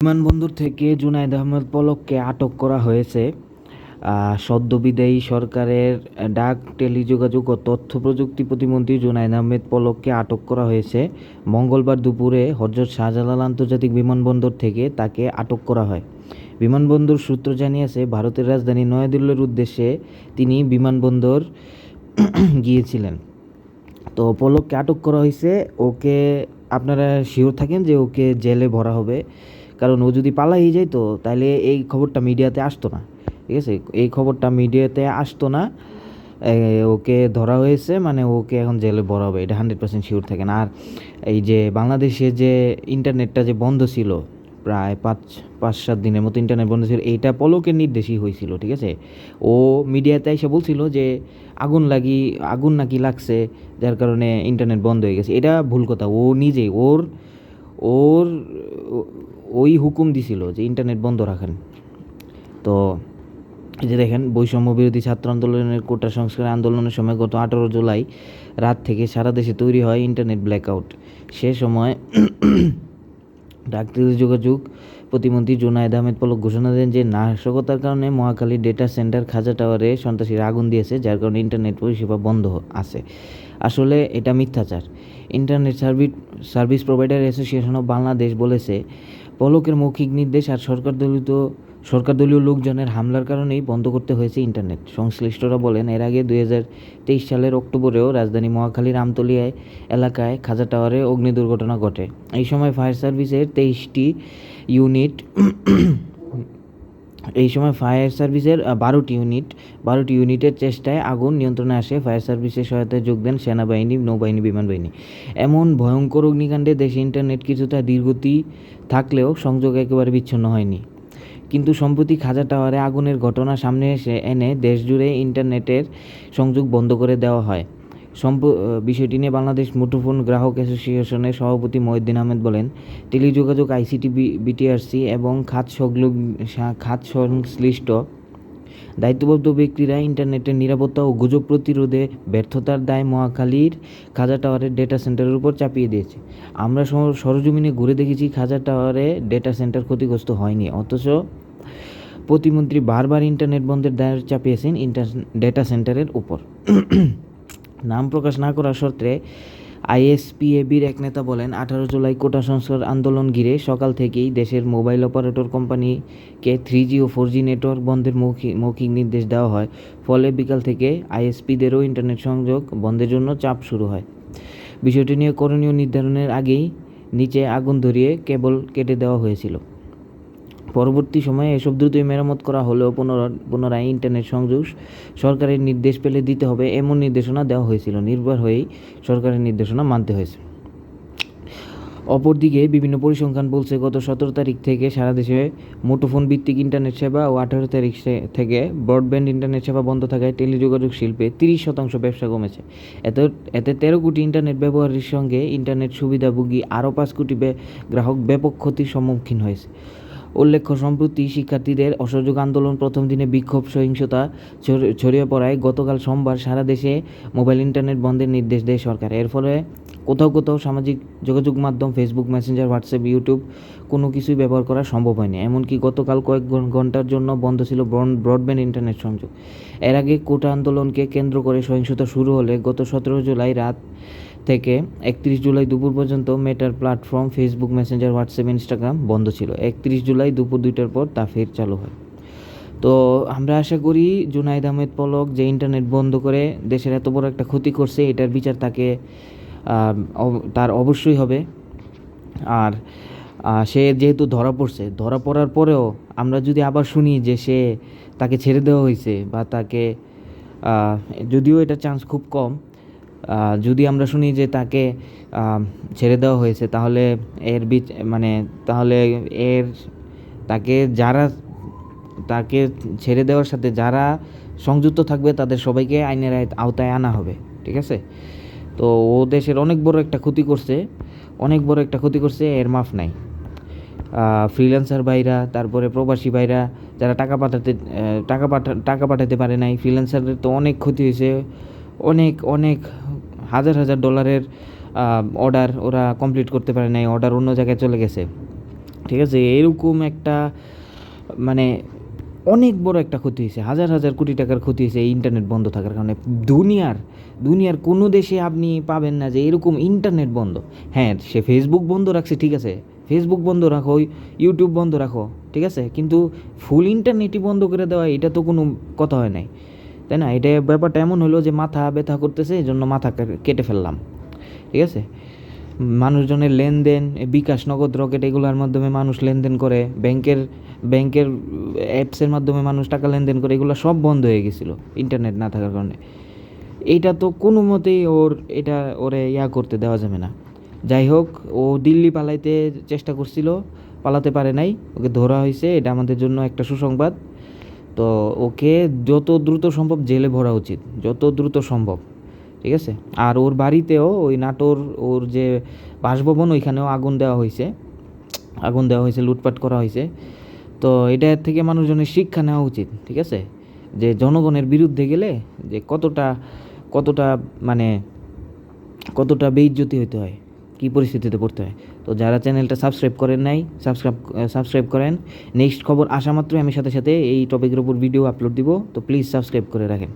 বিমানবন্দর থেকে জুনায়েদ আহমেদ পলককে আটক করা হয়েছে। আহ, সদ্য বিদায়ী সরকারের ডাক টেলিযোগাযোগ ও তথ্য প্রযুক্তি প্রতিমন্ত্রী জুনায়েদ আহমেদ পলককে আটক করা হয়েছে। মঙ্গলবার দুপুরে হজরত শাহজালাল আন্তর্জাতিক বিমানবন্দর থেকে তাকে আটক করা হয়। বিমানবন্দর সূত্র জানিয়েছে ভারতের রাজধানী নয়াদিল্লির উদ্দেশ্যে তিনি বিমানবন্দর গিয়েছিলেন। তো পলককে আটক করা হয়েছে ওকে আপনারা শিওর থাকেন যে ওকে জেলে ভরা হবে। কারণ ও যদি পালাই যায় তো তাহলে এই খবরটা মিডিয়াতে আসতো না। ঠিক আছে? এই খবরটা মিডিয়াতে আসতো না। ওকে ধরা হয়েছে মানে ওকে এখন জেলে ভরা হবে। এটা হান্ড্রেড পার্সেন্ট শিওর থাকেন আর এই যে বাংলাদেশে যে ইন্টারনেটটা যে বন্ধ ছিল, প্রায় পাঁচ পাঁচ সাত দিনের মতো ইন্টারনেট বন্ধ ছিল, এইটা পলকের নির্দেশই হয়েছিল, ঠিক আছে? ও মিডিয়াতে এসে বলছিল যে আগুন লাগি, আগুন নাকি লাগছে, যার কারণে ইন্টারনেট বন্ধ হয়ে গেছে। এটা ভুল কথা। ও নিজেই ওর ওর ওই হুকুম দিছিল যে ইন্টারনেট বন্ধ রাখেন। তো এই যে দেখেন, বৈষম্য বিরোধী ছাত্র আন্দোলনের কোটা সংস্কার আন্দোলনের সময় গত আঠারো জুলাই রাত থেকে সারা দেশে তৈরি হয় ইন্টারনেট ব্ল্যাকআউট সে সময় ডাক্তারি যোগাযোগ। প্রতিমন্ত্রী জোনায়দ আহমেদ পলক ঘোষণা দেন যে, নাশকতার কারণে মহাকালী ডেটা সেন্টার খাজা টাওয়ারে সন্ত্রাসীরা আগুন দিয়েছে, যার কারণে ইন্টারনেট পরিষেবা বন্ধ আছে। আসলে এটা মিথ্যাচার। Internet service service provider association of Bangladesh বলেছে, পলকের মৌখিক নির্দেশ আর সরকার দলিত সরকার দলীয় লোকজনের হামলার কারণেই বন্ধ করতে হয়েছে ইন্টারনেট। সংশ্লিষ্টরা বলেন, এর আগে দুই তেইশ সালের অক্টোবরেও রাজধানী মহাখালীর আমতলিয়ায় এলাকায় খাজা টাওয়ারে অগ্নি দুর্ঘটনা ঘটে। এই সময় ফায়ার সার্ভিসের তেইশটি ইউনিট, এই সময় ফায়ার সার্ভিসের বারোটি ইউনিট, বারোটি ইউনিটের চেষ্টায় আগুন নিয়ন্ত্রণে আসে। ফায়ার সার্ভিসের সহায়তায় যোগ দেন সেনাবাহিনী, নৌবাহিনী, বিমান বাহিনী। এমন ভয়ঙ্কর অগ্নিকাণ্ডে দেশে ইন্টারনেট কিছুটা ধীরগতি থাকলেও সংযোগ একেবারে বিচ্ছিন্ন হয়নি। কিন্তু সম্প্রতি খাজা টাওয়ারে আগুনের ঘটনা সামনে এসে এনে দেশজুড়ে ইন্টারনেটের সংযোগ বন্ধ করে দেওয়া হয়। সম্প বিষয়টি নিয়ে বাংলাদেশ মুঠোফোন গ্রাহক অ্যাসোসিয়েশনের সভাপতি মহিউদ্দিন আহমেদ বলেন, টেলিযোগাযোগ, আইসিটি বিটিআরসি এবং খাত সংলগ্ন খাত সংশ্লিষ্ট দায়িত্ববদ্ধ ব্যক্তিরা ইন্টারনেটের নিরাপত্তা ও গুজব প্রতিরোধে ব্যর্থতার দায় মহাখালীর খাজা টাওয়ারের ডেটা সেন্টারের উপর চাপিয়ে দিয়েছে। আমরা সরজমিনে ঘুরে দেখেছি খাজা টাওয়ারে ডেটা সেন্টার ক্ষতিগ্রস্ত হয়নি, অথচ প্রতিমন্ত্রী বারবার ইন্টারনেট বন্ধের দায় চাপিয়েছেন ইন্টার ডেটা সেন্টারের উপর। নাম প্রকাশ না করার শর্তে আইএসপিএবির এক নেতা বলেন, আঠারো জুলাই কোটা সংস্কার আন্দোলন ঘিরে সকাল থেকেই দেশের মোবাইল অপারেটর কোম্পানিকে থ্রি জি ও ফোর জি নেটওয়ার্ক বন্ধের মৌখিক মৌখিক নির্দেশ দেওয়া হয়। ফলে বিকাল থেকে আইএসপিদেরও ইন্টারনেট সংযোগ বন্ধের জন্য চাপ শুরু হয়। বিষয়টি নিয়ে করণীয় নির্ধারণের আগেই নিচে আগুন ধরিয়ে কেবল কেটে দেওয়া হয়েছিল। পরবর্তী সময়ে এসব দ্রুতই মেরামত করা হলেও পুনর- পুনরায় ইন্টারনেট সংযোগ সরকারের নির্দেশ পেলে দিতে হবে এমন নির্দেশনা দেওয়া হয়েছিল। নির্ভর হয়েই সরকারের নির্দেশনা মানতে হয়েছে। অপরদিকে বিভিন্ন পরিসংখ্যান বলছে, গত সতেরো তারিখ থেকে সারা দেশে মুঠোফোন ভিত্তিক ইন্টারনেট সেবা ও আঠারো তারিখ থেকে ব্রডব্যান্ড ইন্টারনেট সেবা বন্ধ থাকায় টেলিযোগাযোগ শিল্পে তিরিশ শতাংশ ব্যবসা কমেছে। এতে এতে তেরো কোটি ইন্টারনেট ব্যবহারের সঙ্গে ইন্টারনেট সুবিধাভোগী আরও পাঁচ কোটি গ্রাহক ব্যাপক ক্ষতির সম্মুখীন হয়েছে। উল্লেখ্য, সম্প্রতি শিক্ষার্থীদের অসহযোগ আন্দোলন প্রথম দিনে বিক্ষোভ, সহিংসতা ছড়িয়ে পড়ায় গতকাল সোমবার সারা দেশে মোবাইল ইন্টারনেট বন্ধের নির্দেশ দেয় সরকার। এর ফলে কোথাও কোথাও সামাজিক যোগাযোগ মাধ্যম ফেসবুক মেসেঞ্জার হোয়াটসঅ্যাপ ইউটিউব কোনো কিছুই ব্যবহার করা সম্ভব হয়নি। এমনকি গতকাল কয়েক ঘন- ঘণ্টার জন্য বন্ধ ছিল ব্রডব্যান্ড ইন্টারনেট সংযোগ। এর আগে কোটা আন্দোলনকে কেন্দ্র করে সহিংসতা শুরু হলে গত সতেরো জুলাই রাত থেকে একত্রিশ জুলাই দুপুর পর্যন্ত মেটার platform Facebook Messenger, WhatsApp, Instagram বন্ধ ছিল। একত্রিশ জুলাই দুপুর দুইটার পর তা ফের চালু হয়। তো আমরা আশা করি জুনাইদ আহমেদ পলক যে ইন্টারনেট বন্ধ করে দেশের এত বড় একটা ক্ষতি করছে, এটার বিচার তাকে তার অবশ্যই হবে। আর সে যেহেতু ধরা পড়ছে, ধরা পড়ার পরেও আমরা যদি আবার শুনি যে সে তাকে ছেড়ে দেওয়া হয়েছে বা তাকে যদিও এটা চান্স খুব কম যদি আমরা শুনি যে তাকে ছেড়ে দেওয়া হয়েছে, তাহলে এর বিচ মানে তাহলে এর, তাকে যারা, তাকে ছেড়ে দেওয়ার সাথে যারা সংযুক্ত থাকবে, তাদের সবাইকে আইনের আওতায় আনা হবে, ঠিক আছে? তো ও দেশের অনেক বড় একটা ক্ষতি করছে, অনেক বড় একটা ক্ষতি করছে, এর মাফ নাই। ফ্রিল্যান্সার ভাইরা, তারপরে প্রবাসী ভাইরা, যারা টাকা পাঠাতে টাকা পাঠা টাকা পাঠাতে পারে নাই ফ্রিল্যান্সারদের তো অনেক ক্ষতি হয়েছে, অনেক অনেক হাজার হাজার ডলারের অর্ডার ওরা কমপ্লিট করতে পারে নাই অর্ডার অন্য জায়গায় চলে গেছে। ঠিক আছে, এরকম একটা মানে অনেক বড় একটা ক্ষতি হয়েছে, হাজার হাজার কোটি টাকার ক্ষতি হয়েছে এই ইন্টারনেট বন্ধ থাকার কারণে। দুনিয়ার দুনিয়ার কোনো দেশে আপনি পাবেন না যে এরকম ইন্টারনেট বন্ধ। হ্যাঁ সে ফেসবুক বন্ধ রাখছে, ঠিক আছে। ফেসবুক বন্ধ রাখো ইউটিউব বন্ধ রাখো, ঠিক আছে। কিন্তু ফুল ইন্টারনেটই বন্ধ করে দেওয়া, এটা তো কোনো কথা হয় নাই। তাই না? এটা ব্যাপারটা এমন হলো যে মাথা ব্যথা করতেছে, এই জন্য মাথা কেটে ফেললাম। ঠিক আছে? মানুষজনের লেনদেন, বিকাশ, নগদ, রকেট, এগুলোর মাধ্যমে মানুষ লেনদেন করে, ব্যাংকের ব্যাংকের অ্যাপসের মাধ্যমে মানুষ টাকা লেনদেন করে, এগুলো সব বন্ধ হয়ে গেছিল ইন্টারনেট না থাকার কারণে। এইটা তো কোনো মতেই ওর, এটা ওরে ইয়া করতে দেওয়া যাবে না। যাই হোক, ও দিল্লি পালাইতে চেষ্টা করছিল, পালাতে পারে নাই। ওকে ধরা হয়েছে, এটা আমাদের জন্য একটা সুসংবাদ। তো ওকে যত দ্রুত সম্ভব জেলে ভরা উচিত, যত দ্রুত সম্ভব, ঠিক আছে? আর ওর বাড়িতেও ওই নাটোর, ওর যে বাসভবন, ওইখানেও আগুন দেওয়া হয়েছে, আগুন দেওয়া হয়েছে, লুটপাট করা হয়েছে। তো এটা থেকে মানুষজনের শিক্ষা নেওয়া উচিত, ঠিক আছে? যে জনগণের বিরুদ্ধে গেলে যে কতটা কতটা মানে কতটা বেইজ্জতি হতে হয়। কী পরিস্থিতিতে পড়তে হয়। তো যারা চ্যানেলটা সাবস্ক্রাইব করেন নাই সাবস্ক্রাইব সাবস্ক্রাইব করেন। নেক্সট খবর আসা মাত্রই আমি সাথে সাথে এই টপিকের উপর ভিডিও আপলোড দিব। তো প্লিজ সাবস্ক্রাইব করে রাখেন।